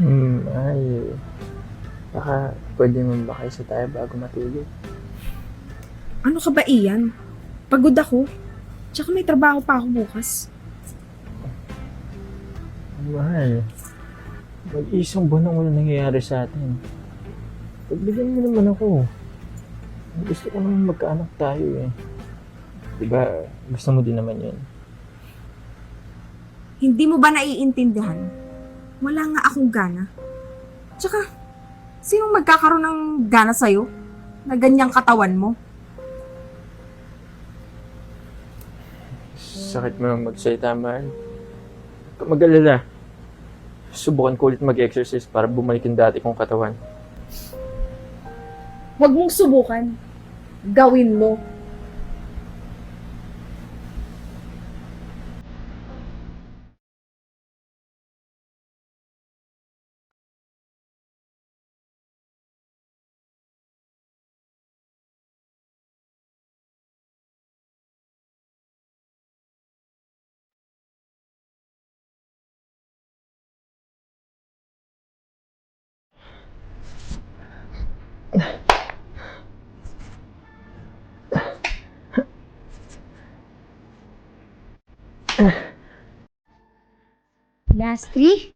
Hmm, ay. Baka pwede mo ba kayo sa tayo bago matulog? Ano ka ba iyan? Pagod ako. Tsaka may trabaho pa ako bukas. Mahal. Mag-isang buwan ang walang nangyayari sa atin. Pagbigyan mo naman ako. Gusto ko naman magkaanak tayo eh. Diba, gusto mo din naman yun. Hindi mo ba naiintindihan? Wala nga akong gana. Tsaka, sinong magkakaroon ng gana sa'yo? Na ganyang katawan mo? Sakit mo lang magsalita, mahal. Huwag mag-alala. Subukan ko ulit mag-exercise para bumalik yung dati kong katawan. Huwag mong subukan. Gawin mo. Lastri?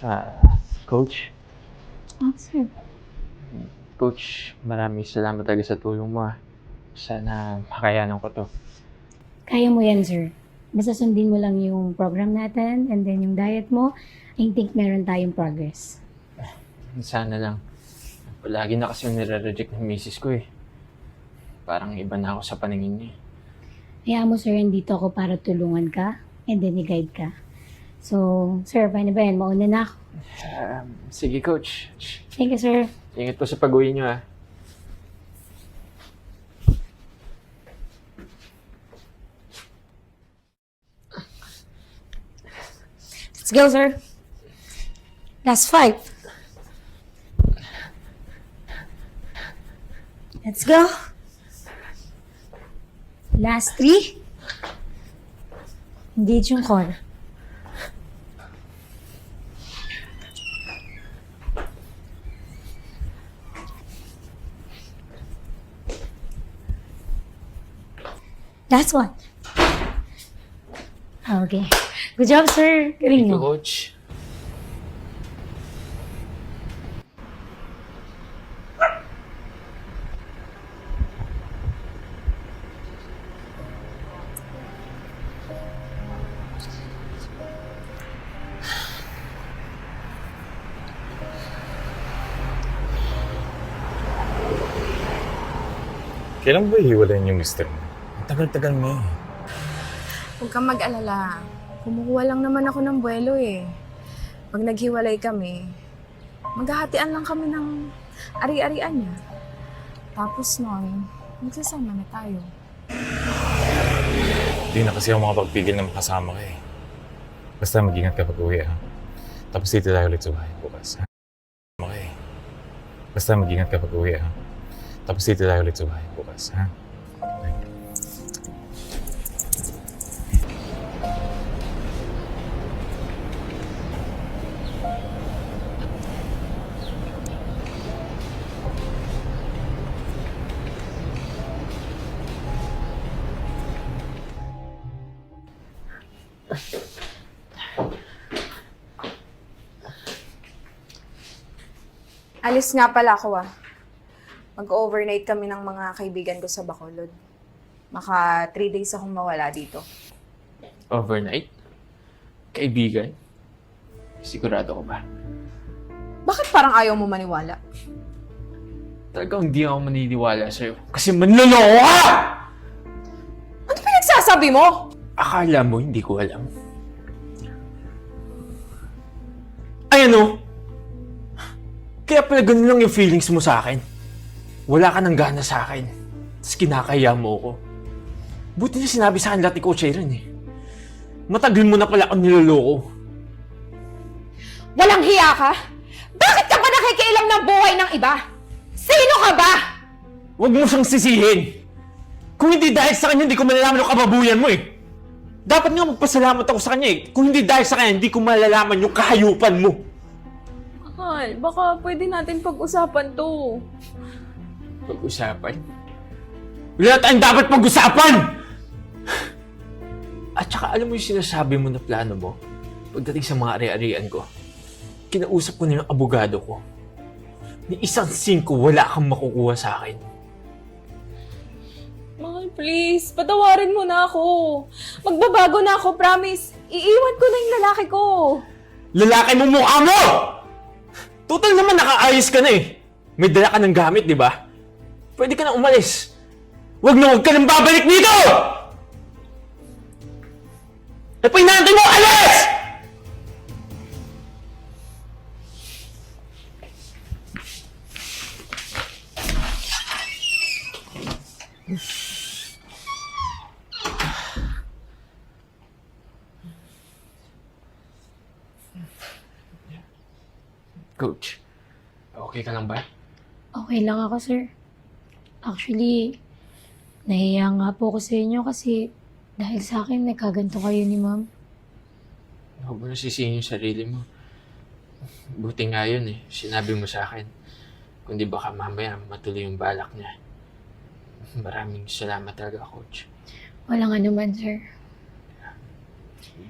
Ah, Coach? Oh, sir. Coach, maraming salamat talaga sa tulong mo ah. Sana makayanan ko to. Kaya mo yan, sir. Basta sundin mo lang yung program natin and then yung diet mo, I think meron tayong progress. Sana lang. Palagi na kasi nire-reject ng misis ko eh. Parang iba na ako sa paningin niya. eh. Hayaan mo, sir, dito ako para tulungan ka and then i-guide ka. So, sir, paano ba yan? Mauna na ako. Um, sige, Coach. Thank you, sir. Ingat po sa pag-uwi niyo ah. Let's go, sir. Last five. Let's go. Last three. Engage yung core. Last one. Okay. Good job, sir. Galing Thank you, mo. Coach. Kailan ba hiwalayin yung mister mo? Tagal-tagal mo eh. Huwag kang mag-alala. Kumukuha lang naman ako ng buwelo eh. Pag naghiwalay kami, maghahatian lang kami ng ari-arian niya. Tapos nun, magsasama na tayo. Hindi na kasi ako makapagpigil na makasama ka eh. Basta mag-ingat ka pag uwi ha. Tapos dito tayo ulit sa bahay bukas ha. Ka eh. Basta mag-ingat ka pag uwi ha. Tapos dito tayo ulit sa bahay bukas ha. Alis nga pala ako ah. Mag-overnight kami ng mga kaibigan ko sa Bacolod. Maka three days akong mawala dito. Overnight? Kaibigan? Sigurado ko ba? Bakit parang ayaw mo maniwala? Talagang hindi ako maniniwala sa'yo. Kasi manloloko ka! Ano pinagsasabi mo? Akala mo hindi ko alam. Ay ano? Kaya pala ganun lang yung feelings mo sa akin. Wala ka ng gana sa akin. Tapos kinakaya mo ko. Buti na sinabi sa akin lahat ni Coach Aaron eh. Matagal mo na pala akong niloloko. Walang hiya ka? Bakit ka ba nakikialam ng buhay ng iba? Sino ka ba? Huwag mo siyang sisihin. Kung hindi dahil sa kanya, hindi ko malalaman yung kababuyan mo eh. Dapat nga magpasalamat ako sa kanya eh. Kung hindi dahil sa kanya, hindi ko malalaman yung kahayupan mo. Mahal, baka pwede natin pag-usapan to. Pag-usapan? Wala tayong dapat pag-usapan! At saka alam mo yung sinasabi mo na plano mo? Pagdating sa mga ari-arian ko, kinausap ko na yung abogado ko. Ni isang singko wala kang makukuha sa akin. Please, patawarin mo na ako. Magbabago na ako, promise. Iiwan ko na yung lalaki ko. Lalaki mo mukha mo! Total naman nakaayos ka na eh. May dala ka ng gamit, di ba? Pwede ka na umalis. Huwag na huwag ka nang babalik dito! E pa inaantay mo, alis! Coach, okay ka lang ba? Okay lang ako, sir. Actually, nahiya nga po ako sa inyo kasi dahil sa akin, nagkaganto kayo ni ma'am. Huwag mo na sisihin yung sarili mo. Buti nga yun eh. Sinabi mo sa akin. Kundi baka mamaya matuloy yung balak niya. Maraming salamat talaga, Coach. Walang anuman, sir.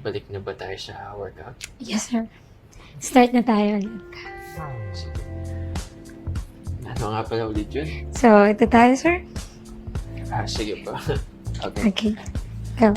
Balik na ba tayo sa workout? Yes, sir. Start na tayo ulit. Ano nga pala ulit yun? So, ito tayo, sir. Ah, sige pa. okay. Okay. Go.